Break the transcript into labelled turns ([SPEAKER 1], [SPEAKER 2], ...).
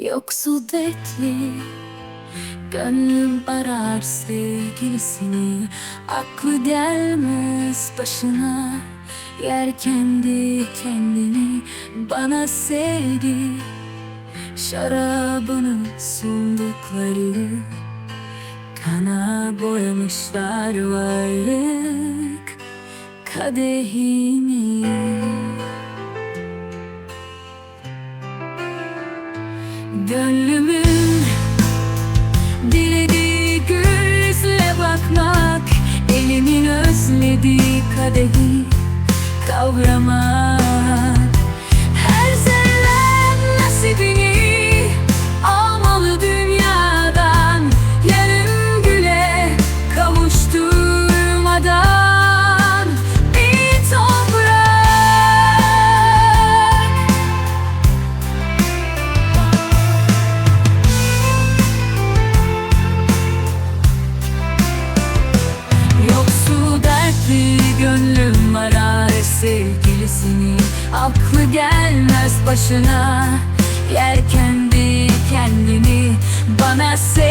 [SPEAKER 1] Yoksul dertli Gönlüm arar sevgilisini. Aklı gelmez başına Yer kendi kendini. Bana sevdi Şarabını sundukları Kana boyamışlar varlık. Kadehimi Gönlümün dilediği yüzüne bakmak Elimin özlediği kadehi kavramak gelmez başına. Yer kendi kendini bana sevdi